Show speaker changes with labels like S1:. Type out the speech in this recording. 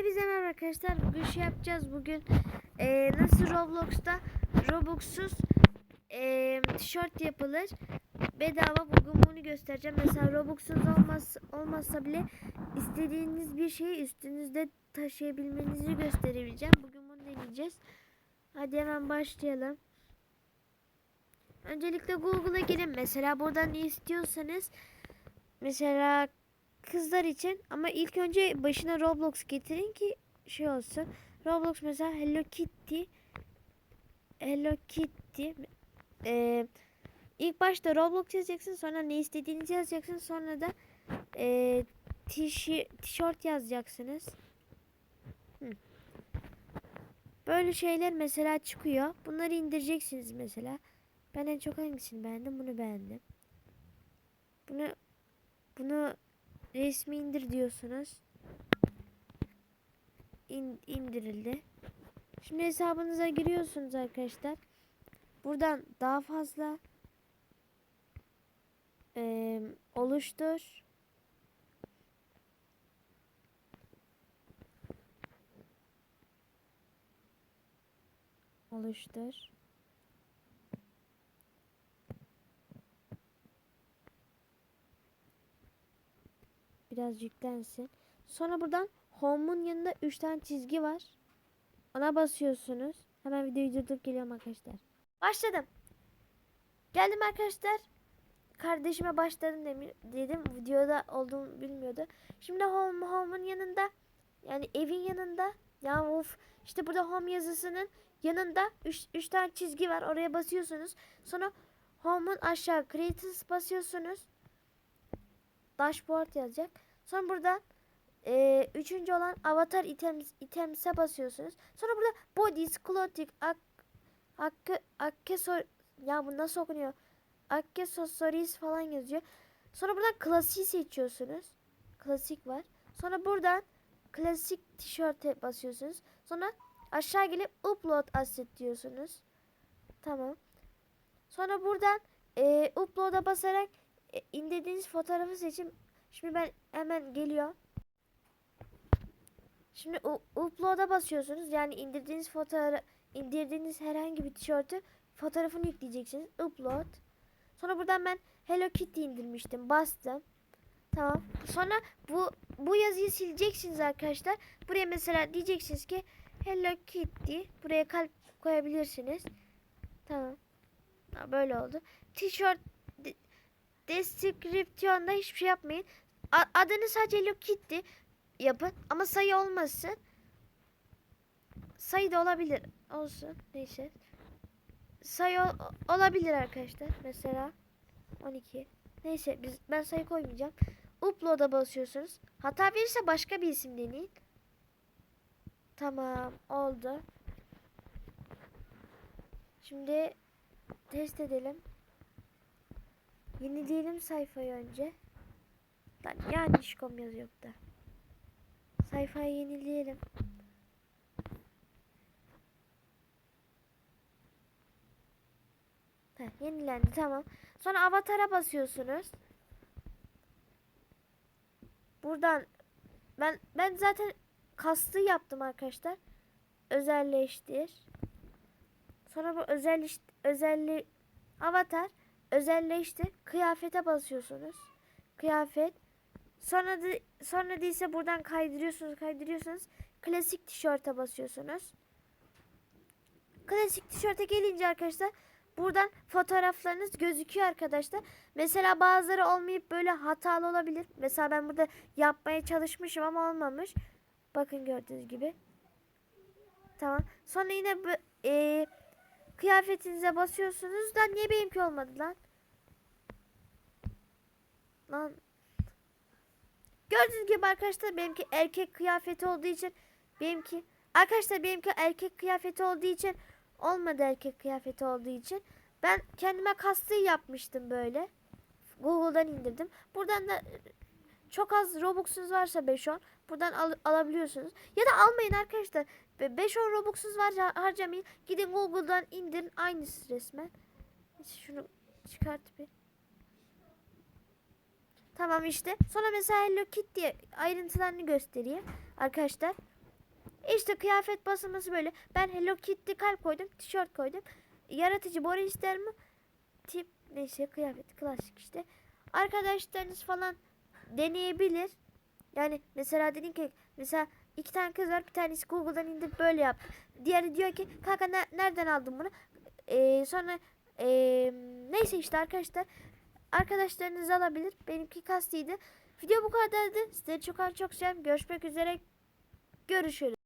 S1: Hepinize merhaba arkadaşlar. Bugün şey yapacağız. Bugün eee, nasıl Roblox'ta Robux'suz eee, tişört yapılır. Bedava bugün bunu göstereceğim. Mesela Robux'suz olmaz, olmazsa bile istediğiniz bir şeyi üstünüzde taşıyabilmenizi gösterebileceğim. Bugün bunu deneyeceğiz. Hadi hemen başlayalım. Öncelikle Google'a girin. Mesela buradan ne istiyorsanız mesela kızlar için ama ilk önce başına Roblox getirin ki şey olsun. Roblox mesela Hello Kitty Hello Kitty ee, ilk başta Roblox yazacaksın sonra ne istediğinizi yazacaksın sonra da tişi- tişört yazacaksınız. Böyle şeyler mesela çıkıyor. Bunları indireceksiniz mesela. Ben en çok hangisini beğendim? Bunu beğendim. Bunu bunu resmi indir diyorsunuz. İn, indirildi. Şimdi hesabınıza giriyorsunuz arkadaşlar. Buradan daha fazla eee, oluştur. Oluştur. Biraz yüklensin. Sonra buradan home'un yanında 3 tane çizgi var. Ona basıyorsunuz. Hemen videoyu durdurup geliyorum arkadaşlar. Başladım. Geldim arkadaşlar. Kardeşime başladım demi- dedim. Videoda olduğumu bilmiyordu. Şimdi home home'un yanında yani evin yanında ya of işte burada home yazısının yanında 3 tane çizgi var. Oraya basıyorsunuz. Sonra home'un aşağı creators basıyorsunuz. Dashboard yazacak. Sonra burada e, üçüncü olan avatar items, items'e basıyorsunuz. Sonra burada bodies, clothing, ak, ak, akkesor, ya bu nasıl okunuyor? Aksesuaries falan yazıyor. Sonra buradan klasiği seçiyorsunuz. Klasik var. Sonra buradan klasik tişörte basıyorsunuz. Sonra aşağı gelip upload asset diyorsunuz. Tamam. Sonra buradan e, upload'a basarak e, indirdiğiniz fotoğrafı seçin. Şimdi ben hemen geliyor. Şimdi upload'a basıyorsunuz. Yani indirdiğiniz fotoğraf indirdiğiniz herhangi bir tişörtü fotoğrafını yükleyeceksiniz. Upload. Sonra buradan ben Hello Kitty indirmiştim. Bastım. Tamam. Sonra bu bu yazıyı sileceksiniz arkadaşlar. Buraya mesela diyeceksiniz ki Hello Kitty. Buraya kalp koyabilirsiniz. Tamam. Böyle oldu. Tişört de- description'da hiçbir şey yapmayın. Adını sadece Hello Kitty yapın ama sayı olmasın. Sayı da olabilir. Olsun. Neyse. Sayı ol- olabilir arkadaşlar. Mesela 12. Neyse biz ben sayı koymayacağım. Upload'a basıyorsunuz. Hata verirse başka bir isim deneyin. Tamam oldu. Şimdi test edelim. Yenileyelim sayfayı önce. Lan yani işkom yazıyor da. Sayfayı yenileyelim. Heh, yenilendi tamam. Sonra avatara basıyorsunuz. Buradan ben ben zaten kastı yaptım arkadaşlar. Özelleştir. Sonra bu özelleş özelli avatar özelleştir. Kıyafete basıyorsunuz. Kıyafet. Sonra da sonra değilse buradan kaydırıyorsunuz, kaydırıyorsunuz. Klasik tişörte basıyorsunuz. Klasik tişörte gelince arkadaşlar buradan fotoğraflarınız gözüküyor arkadaşlar. Mesela bazıları olmayıp böyle hatalı olabilir. Mesela ben burada yapmaya çalışmışım ama olmamış. Bakın gördüğünüz gibi. Tamam. Sonra yine bu e, kıyafetinize basıyorsunuz da niye benimki olmadı lan? Lan. Gördüğünüz gibi arkadaşlar benimki erkek kıyafeti olduğu için benimki arkadaşlar benimki erkek kıyafeti olduğu için olmadı erkek kıyafeti olduğu için. Ben kendime kastı yapmıştım böyle. Google'dan indirdim. Buradan da çok az Robux'unuz varsa 5-10 buradan al- alabiliyorsunuz. Ya da almayın arkadaşlar. 5-10 Robux'unuz var harcamayın. Gidin Google'dan indirin aynısı resmen. Şunu çıkart bir. Tamam işte. Sonra mesela Hello Kitty ayrıntılarını göstereyim. Arkadaşlar İşte kıyafet basılması böyle. Ben Hello Kitty kalp koydum. Tişört koydum. Yaratıcı Bora ister mi? Tip neyse kıyafet klasik işte. Arkadaşlarınız falan deneyebilir. Yani mesela dedim ki mesela iki tane kız var bir tanesi Google'dan indirip böyle yaptı. Diğeri diyor ki kanka ne- nereden aldın bunu? Ee, sonra ee, neyse işte arkadaşlar arkadaşlarınız alabilir. Benimki kastıydı. Video bu kadardı. Sizleri çok çok seviyorum. Görüşmek üzere. Görüşürüz.